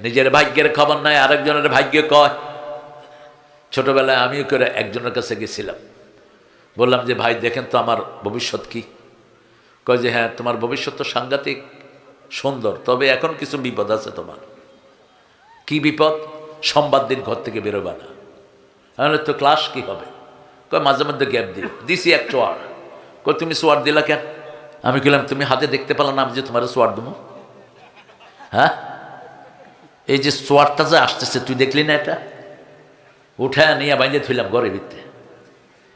নিজের ভাগ্যের খবর নাই, আরেকজনের ভাগ্য কয়? ছোটবেলায় আমিও করে একজনের কাছে গেছিলাম। বললাম যে, ভাই, দেখেন তো আমার ভবিষ্যৎ কি? কয় যে হ্যাঁ তোমার ভবিষ্যৎ তো সাংঘাতিক, সুন্দর, তবে এখন কিছু বিপদ আছে তোমার। কি বিপদ? সোমবার দিন ঘর থেকে বেরোবে না। তাহলে তো ক্লাস কি হবে? কয়, মাঝে মধ্যে গ্যাপ দিও। দিছি এক চোয়ার। কয়, তুমি সোয়ার দিলা কেন? আমি কইলাম, তুমি হাতে দেখতে পেলাম না, আমি যে তোমার সোয়ার দেবো। হ্যাঁ? এই যে সোয়ারটা যে আসতেছে, তুই দেখলি না এটা? উঠে নিয়ে বাইন্দে থইলাম ঘরে ভিত্তে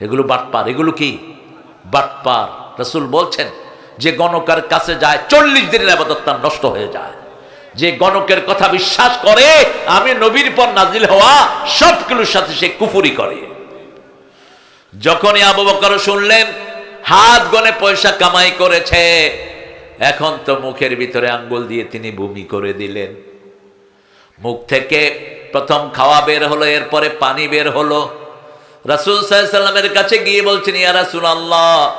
এগুলো বাটপার, এগুলো কি? বাটপার। রসুল বলছেন, যে গণকের কাছে যায়, চল্লিশ দিনের আবাদত তার নষ্ট হয়ে যায়। যে গণকের কথা বিশ্বাস করে, আমি নবীর পর নাজিল হওয়া সবগুলোর সাথে সে কুফুরি করে। যখনই আবু বকর শুনলেন, হাত গনে পয়সা কামাই করেছে, এখন তো মুখের ভিতরে আঙ্গুল দিয়ে তিনি বমি করে দিলেন। মুখ থেকে প্রথম খাওয়া বের হলো, এরপরে পানি বের হলো। রাসুল সাল্লামের কাছে গিয়ে বলছেন, ইয়া রাসুল আল্লাহ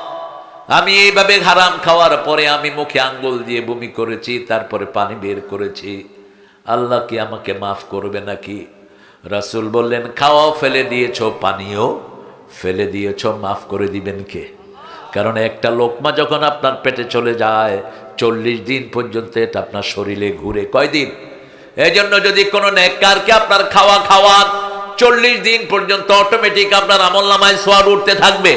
আমি এইভাবে হারাম খাওয়ার পরে আমি মুখে আঙ্গুল দিয়ে বমি করেছি, তারপরে পানি বের করেছি। আল্লাহ কি আমাকে মাফ করবে নাকি? রাসুল বললেন, খাওয়াও, ফেলে দিয়েছ, পানিও ফেলে দিয়েছ, মাফ করে দিবেন কে? কারণ একটা লোকমা যখন আপনার পেটে চলে যায়, চল্লিশ দিন পর্যন্ত এটা আপনার শরীরে ঘুরে। কয়দিন? এই জন্য যদি কোনো নেককারকে আপনার খাওয়া খাওয়ান চল্লিশ দিন পর্যন্ত অটোমেটিক আপনার আমল নামায় সোয়ার উঠতে থাকবে।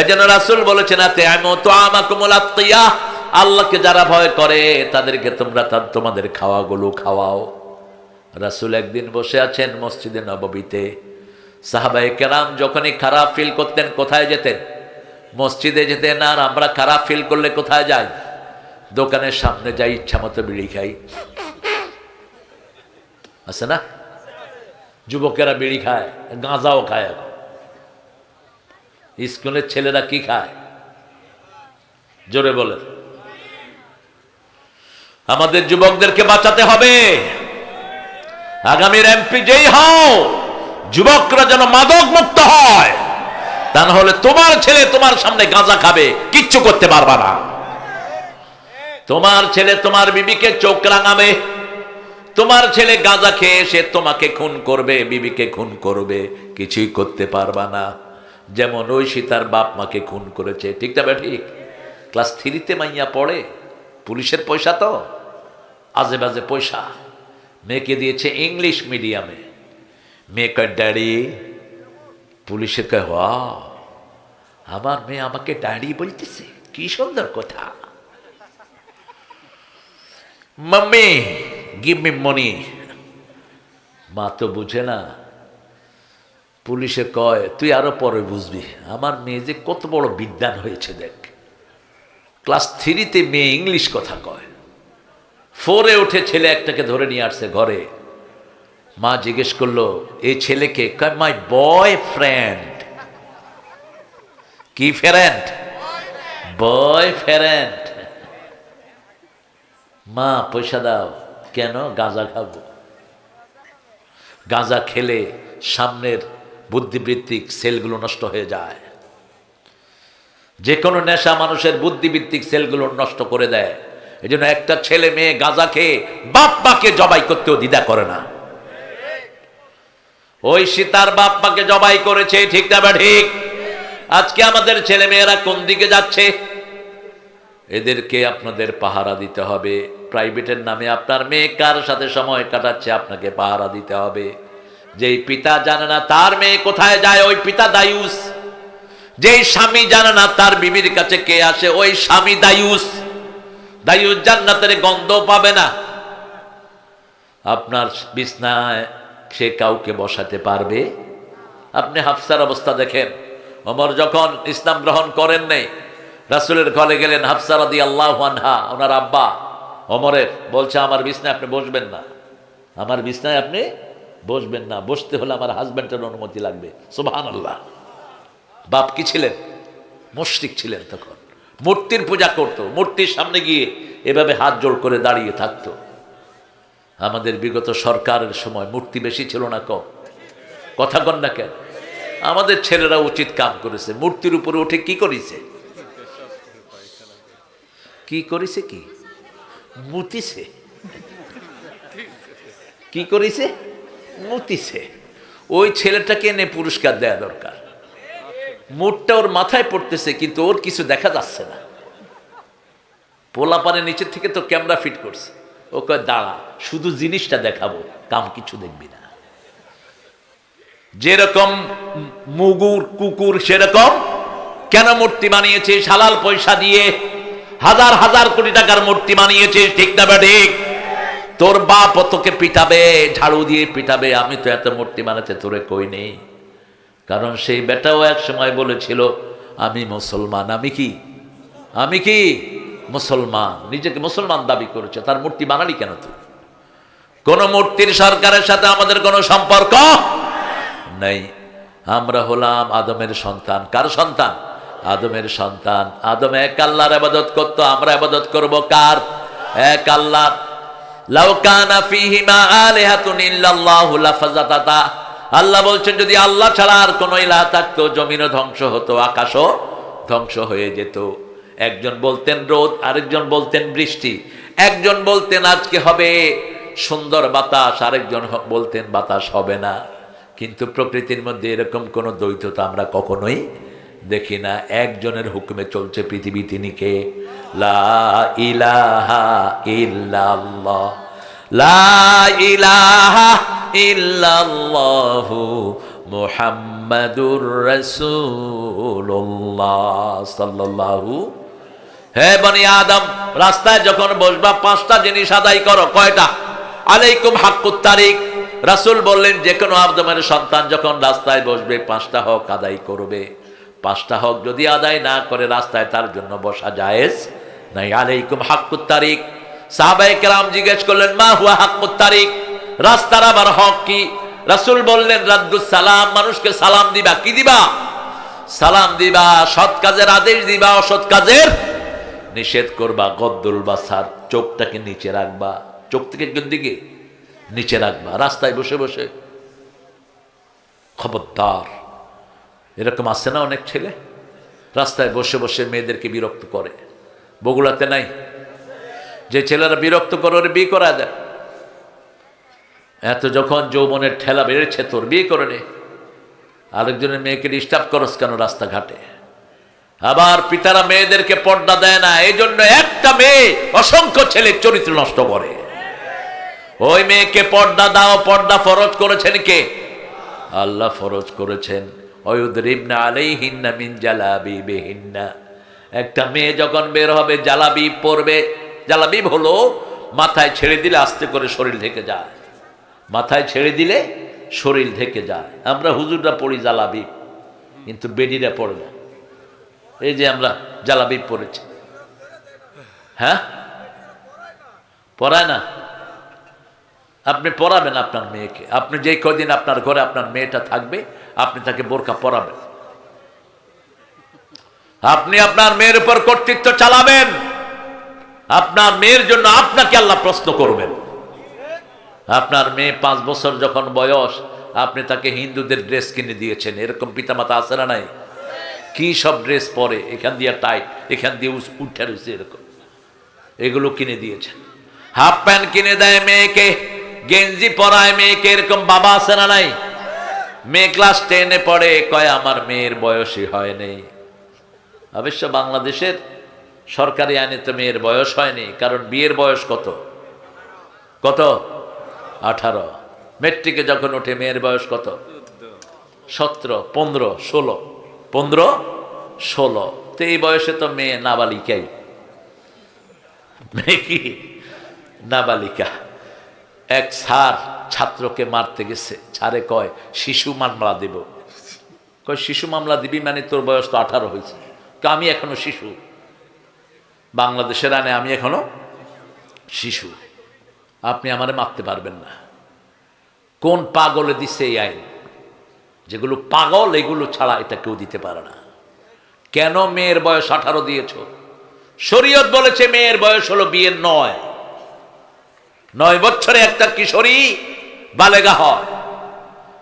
এই জন্য রাসুল বলেছেন আতে আমি তো আমাকুমুল আল্লাহকে যারা ভয় করে, তাদেরকে তোমরা তার তোমাদের খাওয়াগুলো খাওয়াও। রাসুল একদিন বসে আছেন মসজিদে নববীতে। সাহাবাই কেরাম যখনই খারাপ ফিল করতেন, কোথায় যেতেন? মসজিদে যেতেন, আর আমরা খারাপ ফিল করলে কোথায় যাই? দোকানের সামনে যাই ইচ্ছা মতো বিড়ি খাই। আছে না? যুবকেরা বিড়ি খায়, গাঁজাও খায়। এখন স্কুলের ছেলেরা কি খায়? জোরে বলে। আমাদের যুবকদেরকে বাঁচাতে হবে। আগামীর এমপি যেই হও, যুবকরা যেন মাদক মুক্ত হয়, তা না হলে তোমার ছেলে তোমার সামনে গাঁজা খাবে, কিচ্ছু করতে পারবা না। তোমার ছেলে তোমার বিবিকে চোখ রাঙাবে। তোমার ছেলে গাঁজা খেয়ে সে তোমাকে খুন করবে, বিবিকে খুন করবে, কিছুই করতে পারবা না। যেমন ওই সীতার বাপ মাকে খুন করেছে, ঠিক তবে ঠিক ক্লাস থ্রিতে মাইয়া পড়ে, পুলিশের পয়সা তো, আজে বাজে পয়সা। মেয়েকে দিয়েছে ইংলিশ মিডিয়ামে। মেয়ে কয়, ড্যাডি। পুলিশের কয় হ আমার মেয়ে আমাকে ড্যাডি বলতেছে, কি সুন্দর কথা। মাম্মি গিভ মি মনি মা তো বুঝে না। পুলিশে কয়, তুই আরও পরে বুঝবি। আমার মেয়ে যে কত বড় বিদ্যান হয়েছে দেখ। ক্লাস থ্রিতে মেয়ে ইংলিশ কথা কয়। ফোরে উঠে ছেলে একটাকে ধরে নিয়ে আসছে ঘরে। মা জিজ্ঞেস করল এই ছেলেকে? কয় মাই বয় ফ্রেন্ড কি ফ্রেন্ড বয় ফ্রেন্ড মা, পয়সা দাও। কেন গাঁজা খাব? গাঁজা খেলে সামনের বুদ্ধিবৃত্তিক সেলগুলো নষ্ট হয়ে যায়। যে কোনো নেশা মানুষের বুদ্ধিবৃত্তিক সেলগুলো নষ্ট করে দেয়। এই জন্য একটা ছেলে মেয়ে গাঁজা খেয়ে বাপ মাকে জবাই করতেও দ্বিধা করে না। ওই সীতার বাপ মাকে জবাই করেছে, ঠিক না ঠিক? আজকে আমাদের ছেলে মেয়েরা কোন দিকে যাচ্ছে? এদেরকে আপনাদের পাহারা দিতে হবে। প্রাইভেটের নামে আপনার মেয়ে কার সাথে সময় কাটাচ্ছে আপনাকে পাহারা দিতে হবে। যেই পিতা জানে না তার মেয়ে কোথায় যায়, ওই পিতা দায়ুস। যেই স্বামী জানে না তার বিবির কাছে কে আসে, ওই স্বামী দায়ুস। দায়ুস জান্নাতের গন্ধ পাবে না। আপনার বিছনায় সে কাউকে বসাতে পারবে? আপনি হাফসার অবস্থা দেখেন। অমর যখন ইসলাম গ্রহণ করেন নেই রাসুলের ঘরে গেলেন হাফসার দি আল্লাহ আনহা, ওনার আব্বা। অমরের বলছে, আমার বিছনায় আপনি বসবেন না। আমার বিছনায় আপনি বসবেন না, বসতে হলে আমার হাজব্যান্ডের অনুমতি লাগবে। সুবাহান আল্লাহ বাপ কি ছিলেন? মুশরিক ছিলেন তখন। মূর্তির পূজা করত, মূর্তির সামনে গিয়ে এভাবে হাত জোড় করে দাঁড়িয়ে থাকতো। আমাদের বিগত সরকারের সময় মূর্তি বেশি ছিল না কম। কথা কন না কেন? আমাদের ছেলেরা উচিত কাম করেছে, মূর্তির উপরে উঠে কি করেছে? কি করেছে কি? মুতিছে। কি করেছে? মুতিছে। ওই ছেলেটাকে এনে পুরস্কার দেয়া দরকার। মুটটা ওর মাথায় পড়তেছে, কিন্তু ওর কিছু দেখা যাচ্ছে না। পোলাপানের নিচের থেকে তো ক্যামেরা ফিট করছে। ও কয়, দাঁড়া, শুধু জিনিসটা দেখাবো, কাম কিছু দেখবি না। যেরকম মুগুর, কুকুর সেরকম, কেন মূর্তি বানিয়েছে হালাল পয়সা দিয়ে? হাজার হাজার কোটি টাকার মূর্তি বানিয়েছে ঠিক না ঠিক তোর বাপ তোকে পিটাবে, ঝাড়ু দিয়ে পিটাবে, আমি তো এত মূর্তি বানাতে তোরে কই নেই। কারণ সেই বেটাও এক সময় বলেছিল, আমি মুসলমান, আমি কি? আমি কি মুসলমান? নিজেকে মুসলমান দাবি করেছে, তার মূর্তি বানালি কেন তুই? কোন মূর্তির সরকারের সাথে আমাদের কোনো সম্পর্ক নেই। আমরা হলাম আদমের সন্তান। কার সন্তান? আদমের সন্তান। আদম, এক আল্লাহর আবাদত করত, আমরা আবাদত করব কার? এক আল্লাহ লাউ কানা ফীহিমা আলিহাতুন ইল্লাল্লাহু লাফাজাতাতা। আল্লাহ বলছেন, যদি আল্লাহ ছাড়া আর কোনো ইলাহ থাকতো, জমিনও ধ্বংস হতো, আকাশও ধ্বংস হয়ে যেত। একজন বলতেন রোদ, আরেকজন বলতেন বৃষ্টি। একজন বলতেন আজকে হবে সুন্দর বাতাস, আরেকজন বলতেন বাতাস হবে না। কিন্তু প্রকৃতির মধ্যে এরকম কোনো দ্বৈততা আমরা কখনোই দেখি না একজনের হুকুমে চলছে পৃথিবী তিনি কে? লা ইলাহা লা ইলাহা সাল্লাল্লাহু। হে বনি আদম, রাস্তায় যখন বসবা, পাঁচটা জিনিস আদায় করো, কয়টা? আলাইকুম হাক্কুত তারিক রাসূল বললেন যে কোনো আদমের সন্তান যখন রাস্তায় বসবে, পাঁচটা হক আদায় করবে। পাঁচটা হক যদি আদায় না করে রাস্তায় তার জন্য বসা জায়েজ নাই। আলাইকুম হাক্কুত তারিক। সাহাবায়ে কেরাম জিজ্ঞেস করলেন, মা হুয়া হাক্কুত তারিক? রাস্তার আবার হক কি? রাসূল বললেন সালাম, মানুষকে সালাম দিবা, কি দিবা? সালাম দিবা, সৎ কাজের আদেশ দিবা, অসৎ কাজের নিষেধ করবা, গদ্দুল বাসার চোখটাকে নিচে রাখবা। চোখ থেকে কোন দিকে? নিচে রাখবা, রাস্তায় বসে বসে। খবরদার। এরকম আছে না অনেক ছেলে? রাস্তায় বসে বসে মেয়েদেরকে বিরক্ত করে। বগুড়াতে নাই? যে ছেলেরা বিরক্ত করে, ওর বিয়ে করা দেয় এত যখন যৌবনের ঠেলা বেড়েছে, তোর বিয়ে করে নে। আরেকজনের মেয়েকে ডিস্টার্ব করস কেন রাস্তাঘাটে? আবার পিতারা মেয়েদেরকে পর্দা দেয় না এই জন্য একটা মেয়ে অসংখ্য ছেলে চরিত্র নষ্ট করে। ওই মেয়েকে পর্দা দাও, পর্দা ফরজ করেছেন কে? আল্লাহ ফরজ করেছেন। অয়ুদ্রিবনা আলাইহিন্না মিন জালাবিবিহিন্না। একটা মেয়ে যখন বের হবে, জালাবিব পরবে জালাবিব হলো মাথায় ছেড়ে দিলে আস্তে করে শরীর ঢেকে যায়। মাথায় ছেড়ে দিলে শরীর ঢেকে যায়। আমরা হুজুররা পড়ি জালাবিব, কিন্তু বেডিরা পড়ে না। এই যে আমরা জালাবিব পড়েছি। হ্যাঁ? পড়ায় না? আপনি পড়াবেন আপনার মেয়েকে। আপনি যে কদিন আপনার ঘরে আপনার মেয়েটা থাকবে, আপনি তাকে বোরকা পরাবেন। আপনি আপনার মেয়ের উপর কর্তৃত্ব চালাবেন। আপনার মেয়ের জন্য আপনাকে আল্লাহ প্রশ্ন করবেন। আপনার মেয়ে পাঁচ বছর যখন বয়স, আপনি তাকে হিন্দুদের ড্রেস কিনে দিয়েছেন। এরকম পিতামাতা আছে না নাই? কি সব ড্রেস পরে? এখান দিয়ে টাইট, এখান দিয়ে উঠে রয়েছে এরকম। এগুলো কিনে দিয়েছেন। হাফ প্যান্ট কিনে দেয় মেয়েকে। গেঞ্জি পরায় মেয়েকে এরকম বাবা আছে না নাই? মেয়ে ক্লাস টেনে পড়ে, কয়, আমার মেয়ের বয়সই হয় নেই। অবশ্য বাংলাদেশের সরকারি আইনে তো মেয়ের বয়স হয়নি, কারণ বিয়ের বয়স কত? কত? আঠারো। মেট্রিকে যখন ওঠে মেয়ের বয়স কত? সতেরো, পনেরো, ষোলো। পনেরো, ষোলো। তো এই বয়সে তো মেয়ে নাবালিকাই। মেয়ে কি? নাবালিকা। এক স্যার ছাত্রকে মারতে গেছে। ছাড়ে কয়, শিশু মামলা দেব। কয়, শিশু মামলা দিবি মানে তোর বয়স তো আঠারো হয়েছে। আমি এখনও শিশু। বাংলাদেশের আনে আমি এখনও শিশু। আপনি আমারে মারতে পারবেন না। কোন পাগলে দিছে এই আইন? যেগুলো পাগল, এগুলো ছাড়া এটা কেউ দিতে পারে না। কেন মেয়ের বয়স আঠারো দিয়েছ? শরীয়ত বলেছে মেয়ের বয়স হলো বিয়ের নয়। নয় বছরে একটা কিশোরী বালেগা হয়।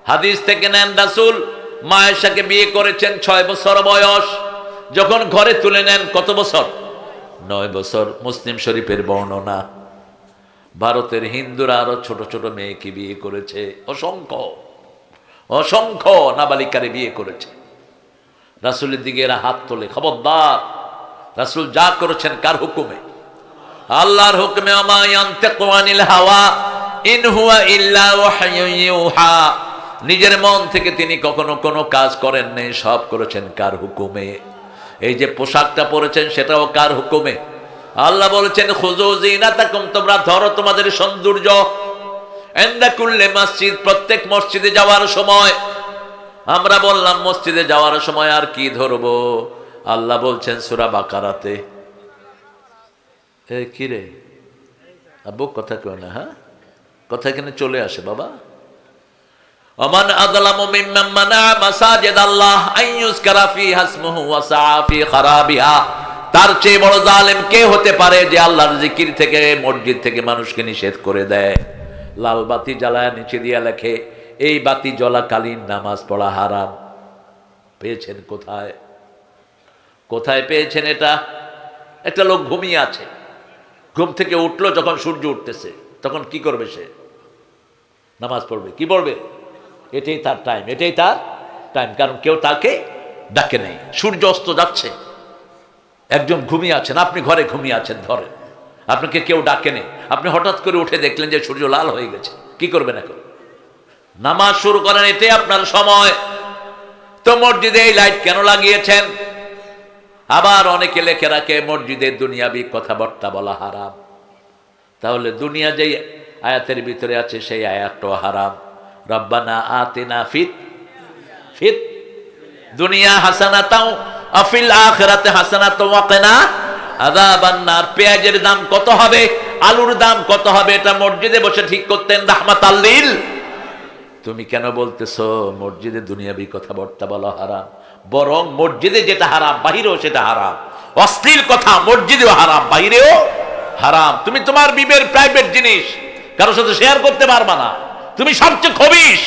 হাদিস থেকে নেন রাসুল, মায়েশাকে বিয়ে করেছেন ছয় বছর বয়স। যখন ঘরে তুলে নেন কত বছর? নয় বছর, মুসলিম শরীফের বর্ণনা। ভারতের হিন্দুরা আরও ছোট ছোট মেয়েকে বিয়ে করেছে। অসংখ্য অসংখ্য নাবালিকারে বিয়ে করেছে। রাসুলের দিকে এরা হাত তোলে, খবরদার। রাসুল যা করেছেন কার হুকুমে? আল্লাহর হুকুমে হাওয়া নিজের মন থেকে তিনি কখনো কোনো কাজ করেন নাই, সব করেছেন কার হুকুমে? এই যে পোশাকটা পরেছেন, সেটাও কার হুকুমে? আল্লাহ বলেছেন খুজু জিনাতাকুম তোমরা ধরো তোমাদের সৌন্দর্য। এন্দা কুল্লে মসজিদ, প্রত্যেক মসজিদে যাওয়ার সময়। আমরা বললাম, মসজিদে যাওয়ার সময় আর কি ধরবো? আল্লাহ বলছেন, সুরা বাকারাতে। এ কিরে আব্বু, কথা কেউ না হ্যাঁ? কথা এখানে চলে আসে, বাবা। আযলামু মিম্মান মানা মাসাজিদ আল্লাহ আন ইউযকারা ফিহা ইসমুহু ওয়া সাআ ফি খারাবিহা। তার চেয়ে বড় জালেম কে হতে পারে যে আল্লাহর জিকির থেকে, মসজিদ থেকে মানুষকে নিষেধ করে দেয়? লাল বাতি জ্বালায়, নিচে দিয়ে লেখে, এই বাতি জ্বলাকালীন নামাজ পড়া হারাম। পেয়েছেন কোথায়? কোথায় পেয়েছেন এটা? একটা লোক ঘুমিয়ে আছে। ঘুম থেকে উঠল যখন সূর্য উঠতেছে, তখন কি করবে সে? নামাজ পড়বে। কি পড়বে? এটাই তার টাইম এটাই তার টাইম কারণ কেউ তাকে ডাকে নেই। সূর্য অস্ত যাচ্ছে। একজন ঘুমিয়ে আছেন, আপনি ঘরে ঘুমিয়ে আছেন, ধরেন। আপনাকে কেউ ডাকে নেই। আপনি হঠাৎ করে উঠে দেখলেন যে সূর্য লাল হয়ে গেছে। কি করবেন এখন? নামাজ শুরু করেন, এটাই আপনার সময়। তো মসজিদে এই লাইট কেন লাগিয়েছেন? আবার অনেকে লেখে রাখে মসজিদের দুনিয়াবি কথাবার্তা বলা হারাম। তাহলে দুনিয়া যেই আয়াতের ভিতরে আছে, সেই আয়াতটাও হারাম। রব্বানা আতিনা ফিত ফিত দুনিয়া হাসানা তাও আফিল আখরাতে হাসানা তো ওয়াকিনা আযাবান্নার পেঁয়াজের দাম কত হবে? আলুর দাম কত হবে? এটা মসজিদে বসে ঠিক করতেন রাহমাত আল্লিল তুমি কেন বলতেছো, মসজিদে দুনিয়াবি কথাবার্তা বলা হারাম? বরং মসজিদে যেটা হারাম, বাহিরেও সেটা হারাম। অশ্লীল কথা মসজিদেও হারাম, বাহিরেও হারাম। তুমি তোমার বিবের প্রাইভেট জিনিস, কারোর সাথে শেয়ার করতে পারবা না। তুমি সবচেয়ে খবিস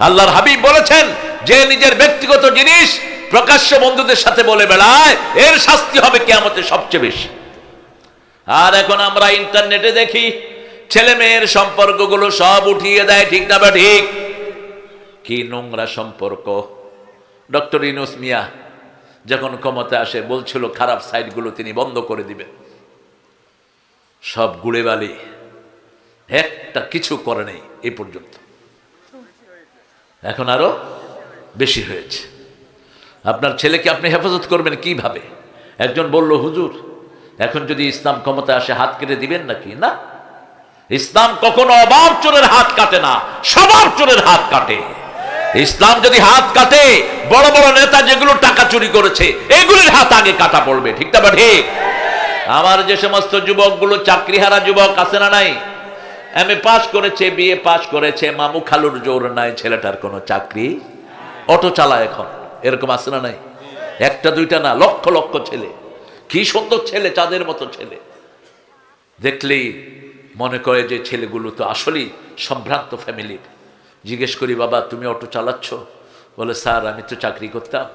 আল্লাহর হাবিব বলেছেন, যে নিজের ব্যক্তিগত জিনিস প্রকাশ্য বন্ধুদের সাথে বলে বেড়ায়, এর শাস্তি হবে কেয়ামতে সবচেয়ে বেশি। আর এখন আমরা ইন্টারনেটে দেখি ছেলে মেয়ের সম্পর্কগুলো সব উঠিয়ে দেয়, ঠিক না বা ঠিক? কি নোংরা সম্পর্ক। ডক্টর ইনুস মিয়া যখন ক্ষমতা আসে, বলছিল খারাপ সাইডগুলো তিনি বন্ধ করে দিবেন। সব গুড়ে বালি একটা কিছু করে নেই এই পর্যন্ত। এখন আরও বেশি হয়েছে। আপনার ছেলেকে আপনি হেফাজত করবেন কীভাবে? একজন বলল, হুজুর, এখন যদি ইসলাম ক্ষমতা আসে, হাত কেটে দিবেন নাকি? না। ইসলাম কখনো অভাব চোরের হাত কাটে না স্বভাব চোরের হাত কাটে। ইসলাম যদি হাত কাটে বড় বড় নেতা যেগুলো টাকা চুরি করেছে, এগুলির হাত আগে কাটা পড়বে ঠিক না ঠিক? আমার যে সমস্ত যুবকগুলো, চাকরিহারা যুবক আছে না নাই? এম এ পাশ করেছে, বিএ পাশ করেছে, মামু খালুর জোর নাই, ছেলেটার কোনো চাকরি? অটো চালায় এখন, এরকম আছে না নাই? একটা, দুইটা না, লক্ষ লক্ষ ছেলে। কি সুন্দর ছেলে, চাঁদের মতো ছেলে। দেখলেই মনে করে যে ছেলেগুলো তো আসলেই সম্ভ্রান্ত ফ্যামিলির। জিজ্ঞেস করি, বাবা, তুমি অটো চালাচ্ছ? বলে, স্যার, আমি তো চাকরি করতাম।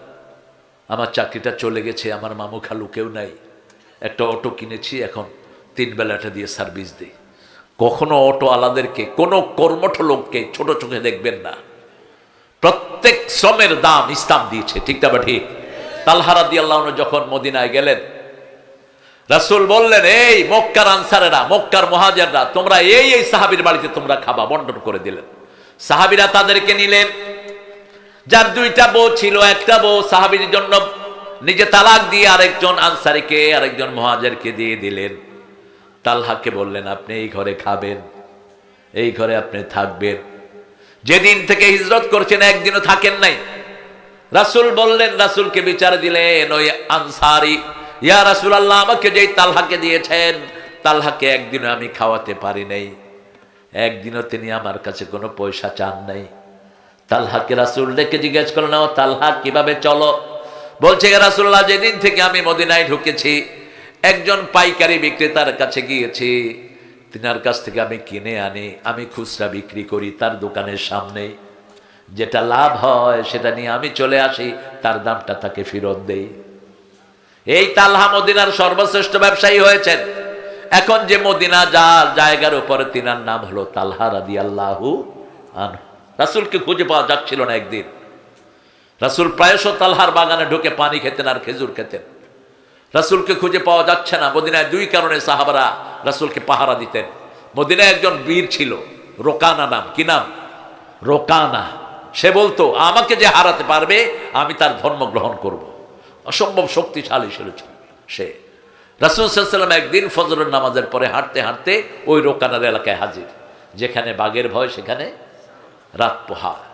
আমার চাকরিটা চলে গেছে, আমার মামু খালু কেউ নাই। একটা অটো কিনেছি, এখন তিন বেলাটা দিয়ে সার্ভিস দিই। কখনো অটো আলাদেরকে, কোনো কর্মঠ লোককে ছোট চোখে দেখবেন না। প্রত্যেক শ্রমের দাম ইসলাম দিয়েছে, ঠিক না ঠিক? তালহারা দিয়ে আল্লাহ যখন মদিনায় গেলেন, রাসুল বললেন, এই মক্কার আনসারেরা, মক্কার মহাজাররা, তোমরা এই এই সাহাবির বাড়িতে তোমরা খাবা। বন্টন করে দিলেন। সাহাবিরা তাদেরকে নিলেন। যার দুইটা বউ ছিল, একটা বউ সাহাবির জন্য নিজে তালাক দিয়ে আরেকজন আনসারিকে, আরেকজন মহাজারকে দিয়ে দিলেন। তালহাকে বললেন, আপনি এই ঘরে খাবেন, এই ঘরে আপনি থাকবেন। যেদিন থেকে হিজরত করছেন, একদিনও থাকেন নাই। রাসুল বললেন, রাসুলকে বিচার দিলেন, ওই আনসারি, ইয়া রাসুল আল্লাহ আমাকে যেই তালহাকে দিয়েছেন, তালহাকে একদিনও আমি খাওয়াতে পারি নাই। একদিনও তিনি আমার কাছে কোনো পয়সা চান নাই। তালহাকে রাসুল ডেকে জিজ্ঞেস করলেন ও তালহা, কীভাবে চলো? বলছে রাসুল্লাহ যেদিন থেকে আমি মদিনায় ঢুকেছি, একজন পাইকারি বিক্রেতার কাছে গিয়েছি। তিনার কাছ থেকে আমি কিনে আনি, আমি খুচরা বিক্রি করি তার দোকানের সামনে যেটা লাভ হয়, সেটা নিয়ে আমি চলে আসি, তার দামটা তাকে ফেরত দেই। এই তালহা মদিনার সর্বশ্রেষ্ঠ ব্যবসায়ী হয়েছেন। এখন যে মদিনা যার জায়গার উপরে তিনার নাম হলো তালহা রাদি আল্লাহু আন রাসুলকে খুঁজে পাওয়া যাচ্ছিল না একদিন। রাসুল প্রায়শ তালহার বাগানে ঢুকে পানি খেতেন আর খেজুর খেতেন। রাসুলকে খুঁজে পাওয়া যাচ্ছে না। মদিনায় দুই কারণে সাহাবারা রাসুলকে পাহারা দিতেন। মদিনায় একজন বীর ছিল, রোকানা নাম। কি নাম? রোকানা। সে বলতো, আমাকে যে হারাতে পারবে, আমি তার ধর্ম গ্রহণ করব। অসম্ভব শক্তিশালী ছিল সে। রাসুল সাল্লাম একদিন ফজরের নামাজের পরে হাঁটতে হাঁটতে ওই রোকানার এলাকায় হাজির, যেখানে বাঘের ভয়, সেখানে রাত পোহার।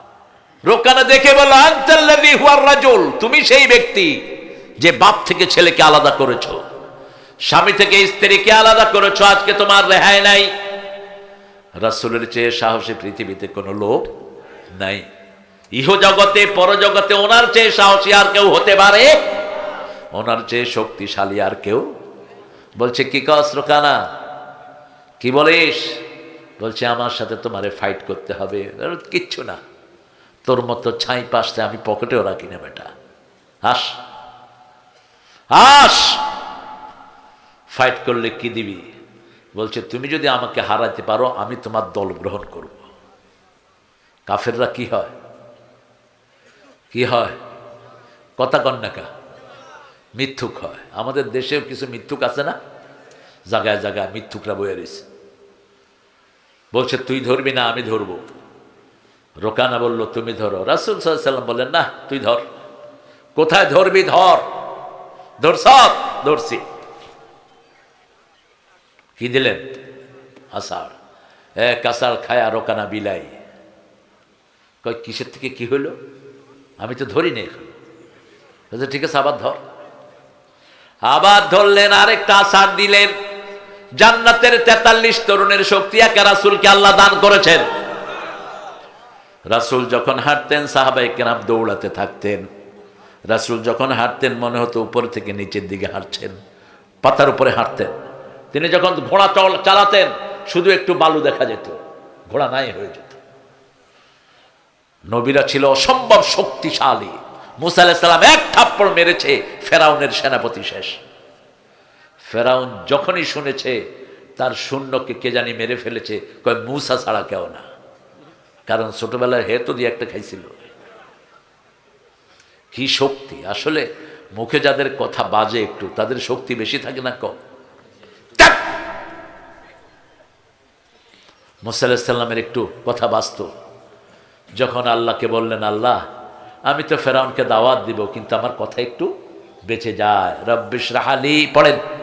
রোকানা দেখে বলল, আনতাল্লাযী হুয়ার রাজুল, তুমি সেই ব্যক্তি যে বাপ থেকে ছেলেকে আলাদা করেছ। স্বামী থেকে স্ত্রীকে আলাদা করেছ, আজকে তোমার রেহাই নাই। রাসূলের চেয়ে সাহসী পৃথিবীতে কোনো লোক নাই। ইহ জগতে পরজগতে ওনার চেয়ে সাহসী আর কেউ হতে পারে? ওনার চেয়ে শক্তিশালী আর কেউ? বলছে, কি কস রোকানা? কি বলিস? বলছে, আমার সাথে তোমারে ফাইট করতে হবে। কিচ্ছু না। তোর মতো ছাই পাশতে আমি পকেটেও রাখি না, বেটা। আস আস ফাইট করলে কি দিবি? বলছে, তুমি যদি আমাকে হারাতে পারো, আমি তোমার দল গ্রহণ করব। কাফেররা কি হয়? কি হয়? কথা কন্যাকা মিথ্যুক হয়। আমাদের দেশেও কিছু মিথ্যুক আছে না? জায়গায় জায়গায় মিথ্যুকরা বয়ে রয়েছে বলছে তুই ধরবি না আমি ধরবো। রোকানা বলল তুমি ধরো। রাসুল সাল্লাম বললেন না তুই ধর। কোথায় ধরবি? ধর। ধরছ ধরছি। কি দিলেন? আষাঢ় এক আষাঢ় খায়া রোকানা বিলাই। কয় কিসের থেকে কি হইল? আমি তো ধরি নি এখন। বলছে, ঠিক আছে আবার ধর। আবার ধরলেন আরেকটা আষাঢ় দিলেন। জান্নাতের তেতাল্লিশ তরুণের শক্তি একা রাসুলকে আল্লাহ দান করেছেন। রাসুল যখন হাঁটতেন সাহাবাই কেরাম দৌড়াতে থাকতেন। রাসুল যখন হাঁটতেন, মনে হতো উপর থেকে নিচের দিকে হাঁটছেন, পাতার উপরে হাঁটতেন। তিনি যখন ঘোড়া চল চালাতেন, শুধু একটু বালু দেখা যেত, ঘোড়া নাই হয়ে যেত। নবীরা ছিল অসম্ভব শক্তিশালী। মুসা আলাইসাল্লাম এক থাপ্পড় মেরেছে, ফেরাউনের সেনাপতি শেষ। ফেরাউন যখনই শুনেছে, তার শূন্যকে কে জানি মেরে ফেলেছে, কয়, মুসা ছাড়া কেউ না। কারণ ছোটবেলায় হেতো দিয়ে একটা খাইছিল। কি শক্তি? আসলে মুখে যাদের কথা বাজে একটু, তাদের শক্তি বেশি থাকে না কম। ধ্যাৎ! মুসা আলাহিসাল্লামের একটু কথা বাঁচত যখন আল্লাহকে বললেন, আল্লাহ, আমি তো ফেরাউনকে দাওয়াত দিব, কিন্তু আমার কথা একটু বেঁচে যায়। রব্বিশ রাহালি পড়েন।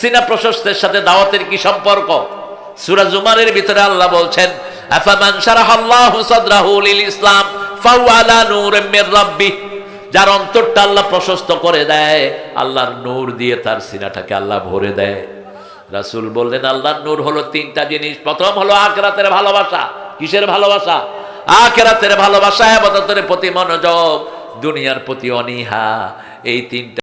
সিনা প্রশস্তের সাথে দাওয়াতের কি সম্পর্ক? সূরা জুমারের ভিতরে আল্লাহ বলছেন ইসলাম যার অন্তরটা আল্লাহ প্রশস্ত করে দেয়, আল্লাহর নূর দিয়ে তার সিনাটাকে আল্লাহ ভরে দেয়। রাসূল বললেন, আল্লাহর নূর হলো তিনটা জিনিস। প্রথম হলো আখরাতের ভালোবাসা। কিসের ভালোবাসা? আখরাতের ভালোবাসা প্রতি মনোযোগ, দুনিয়ার প্রতি অনীহা। এই তিনটা